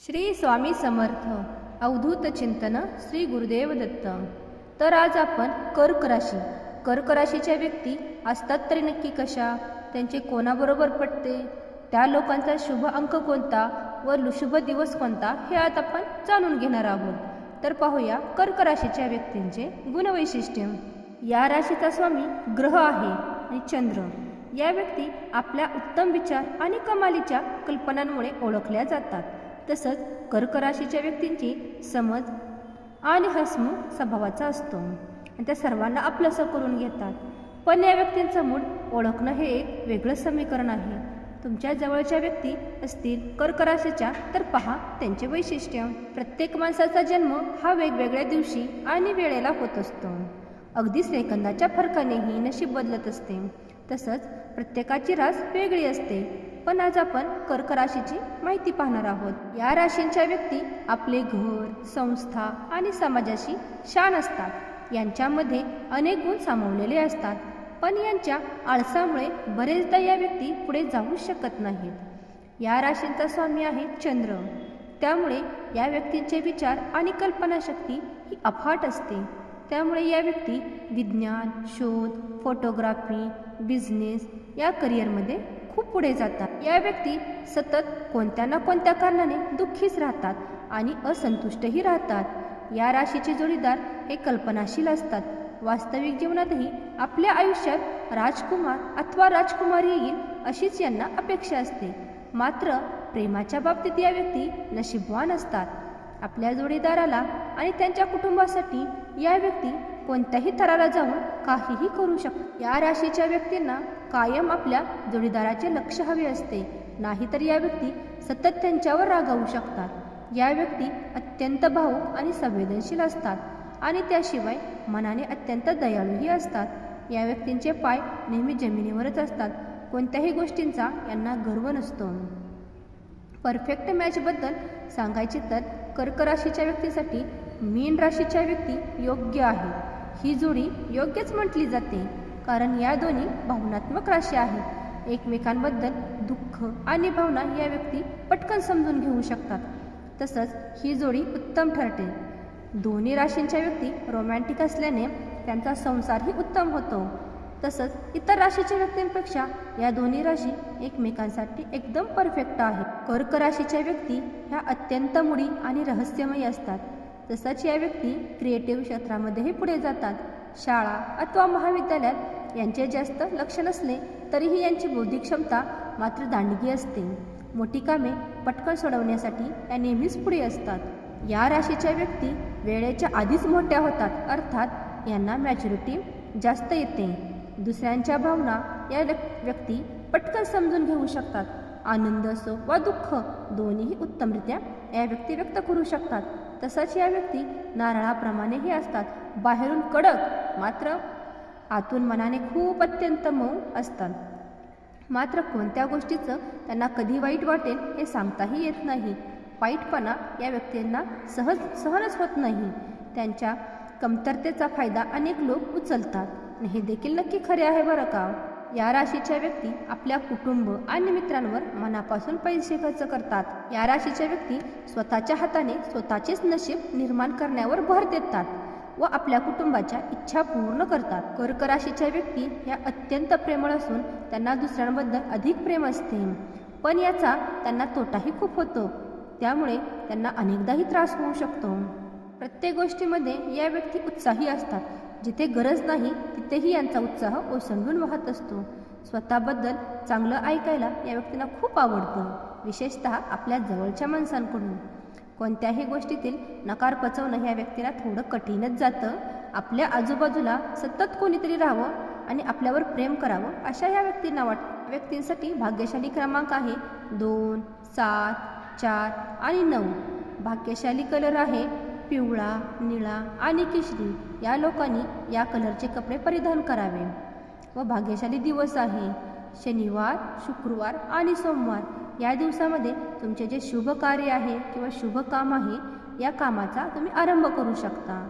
श्री स्वामी समर्थ अवधूत चिंतन श्री गुरुदेव दत्त. तर आज आपण कर्क राशी कर्क राशीच्या व्यक्ती असतात तरी नक्की कशा? त्यांचे कोणाबरोबर पटते? त्या लोकांचा शुभ अंक कोणता व शुभ दिवस कोणता हे आज आपण जाणून घेणार आहोत. तर पाहूया कर्क राशीच्या व्यक्तींचे गुणवैशिष्ट्य. या राशीचा स्वामी ग्रह आहे आणि चंद्र. या व्यक्ती आपल्या उत्तम विचार आणि कमालीच्या कल्पनांमुळे ओळखल्या जातात. तसंच कर्कराशीच्या व्यक्तींची समज आणि हसमुख स्वभावाचा असतो. आणि त्या सर्वांना आपलंसं करून घेतात. पण या व्यक्तींचं मूड ओळखणं हे एक वेगळं समीकरण आहे. तुमच्या जवळच्या व्यक्ती असतील कर्कराशीच्या तर पहा त्यांचे वैशिष्ट्य. प्रत्येक माणसाचा जन्म हा वेगवेगळ्या दिवशी आणि वेळेला होत असतो. अगदी सेकंदाच्या फरकानेही नशीब बदलत असते. तसंच प्रत्येकाची रास वेगळी असते. पण आज आपण कर्क राशीची माहिती पाहणार आहोत. या राशींच्या व्यक्ती आपले घर संस्था आणि समाजाशी शान असतात. यांच्यामध्ये अनेक गुण सामावलेले असतात. पण यांच्या आळसामुळे बरेचदा या व्यक्ती पुढे जाऊ शकत नाहीत. या राशींचा स्वामी आहे चंद्र. त्यामुळे या व्यक्तींचे विचार आणि कल्पनाशक्ती ही अफाट असते. त्यामुळे या व्यक्ती विज्ञान शोध फोटोग्राफी बिझनेस या करिअरमध्ये खूप पुढे जातात. या व्यक्ती सतत कोणत्या ना कोणत्या कारणाने दुःखीच राहतात आणि असंतुष्टही राहतात. या राशीचे जोडीदार हे कल्पनाशील असतात. वास्तविक जीवनातही आपल्या आयुष्यात राजकुमार अथवा राजकुमारी येईल अशीच यांना अपेक्षा असते. मात्र प्रेमाच्या बाबतीत या व्यक्ती नशीबवान असतात. आपल्या जोडीदाराला आणि त्यांच्या कुटुंबासाठी या व्यक्ती कोणत्याही थराला जाऊन काहीही करू शकतो. या राशीच्या व्यक्तींना कायम आपल्या जोडीदाराचे लक्ष हवे असते. नाहीतर या व्यक्ती सतत त्यांच्यावर रागावू शकतात. या व्यक्ती अत्यंत भावुक आणि संवेदनशील असतात आणि त्याशिवाय मनाने अत्यंत दयाळूही असतात. या व्यक्तींचे पाय नेहमी जमिनीवरच असतात. कोणत्याही गोष्टींचा यांना गर्व नसतो. परफेक्ट मॅचबद्दल सांगायचे तर कर्क राशीच्या व्यक्तीसाठी मीन राशीच्या व्यक्ती योग्य आहे. ही जोडी योग्यच म्हटली जाते कारण या दोन्ही भावनात्मक राशी आहेत. एकमेकांबद्दल दुःख आणि भावना या व्यक्ती पटकन समजून घेऊ शकतात. तसंच ही जोडी उत्तम ठरते. दोन्ही राशींच्या व्यक्ती रोमॅन्टिक असल्याने त्यांचा संसारही उत्तम होतो. तसंच इतर राशीच्या व्यक्तींपेक्षा या दोन्ही राशी एकमेकांसाठी एकदम परफेक्ट आहे. कर्क राशीच्या व्यक्ती ह्या अत्यंत मुडी आणि रहस्यमयी असतात. तसंच या व्यक्ती क्रिएटिव्ह क्षेत्रामध्येही पुढे जातात. शाळा अथवा महाविद्यालयात यांचे जास्त लक्ष नसले तरीही यांची बौद्धिक क्षमता मात्र दांडगी असते. मोठी कामे पटकन सोडवण्यासाठी या नेहमीच पुढे असतात. या राशीच्या व्यक्ती वेळेच्या आधीच मोठ्या होतात अर्थात यांना मॅच्युरिटी जास्त येते. दुसऱ्यांच्या भावना या व्यक्ती पटकन समजून घेऊ शकतात. आनंद असो वा दुःख दोन्हीही उत्तमरित्या या व्यक्ती व्यक्त करू शकतात. तसंच या व्यक्ती नारळाप्रमाणेही असतात. बाहेरून कडक मात्र आतून मनाने खूप अत्यंत मऊ असतात. मात्र कोणत्या गोष्टीचं त्यांना कधी वाईट वाटेल हे सांगताही येत नाही. वाईटपणा या व्यक्तींना सहज सहनच होत नाही. त्यांच्या कमतरतेचा फायदा अनेक लोक उचलतात. हे देखील नक्की खरे आहे बरं का? या राशीच्या व्यक्ती आपल्या कुटुंब आणि मित्रांवर मनापासून पैसे खर्च करतात. या राशीच्या व्यक्ती स्वतःच्या हाताने स्वतःचेच नशीब निर्माण करण्यावर भर देतात व आपल्या कुटुंबाच्या इच्छा पूर्ण करतात. कर्क राशीच्या व्यक्ती ह्या अत्यंत प्रेमळ असून त्यांना दुसऱ्यांबद्दल अधिक प्रेम असते. पण याचा त्यांना तोटाही खूप होतो. त्यामुळे त्यांना अनेकदाही त्रास होऊ शकतो. प्रत्येक गोष्टीमध्ये या व्यक्ती उत्साही असतात. जिथे गरज नाही तिथेही यांचा उत्साह ओसंडून वाहत असतो. स्वतःबद्दल चांगलं ऐकायला या व्यक्तींना खूप आवडतं विशेषतः आपल्या जवळच्या माणसांकडून. कोणत्याही गोष्टीतील नकार पचवणं ह्या व्यक्तीला थोडं कठीणच जातं. आपल्या आजूबाजूला सतत कोणीतरी राहावं आणि आपल्यावर प्रेम करावं अशा या व्यक्तींना वाट व्यक्तींसाठी भाग्यशाली क्रमांक आहे दोन सात चार आणि नऊ. भाग्यशाली कलर आहे पिवळा निळा आणि किशरी या लोकांनी या कलरचे कपडे परिधान करावे. व भाग्यशाली दिवस आहे. शनिवार शुक्रवार आणि सोमवार या दिवसामध्ये तुमचे जे शुभ कार्य आहे किंवा शुभ काम आहे या कामाचा तुम्ही आरंभ करू शकता.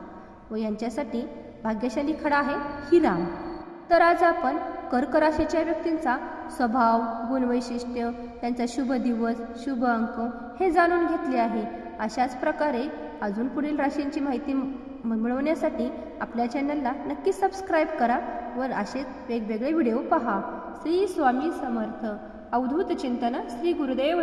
व यांच्यासाठी भाग्यशाली खडा आहे हिरा तर आज आपण कर्क राशीच्या व्यक्तींचा स्वभाव गुणवैशिष्ट्य त्यांचा शुभ दिवस शुभ अंक हे जाणून घेतले आहे. अशाच प्रकारे अजून पुढील राशींची माहिती म- मिळवण्यासाठी आपल्या चॅनलला नक्की सबस्क्राईब करा व असे वेगवेगळे व्हिडिओ पहा. श्री स्वामी समर्थ. अवधूत चिंतन श्री गुरुदेव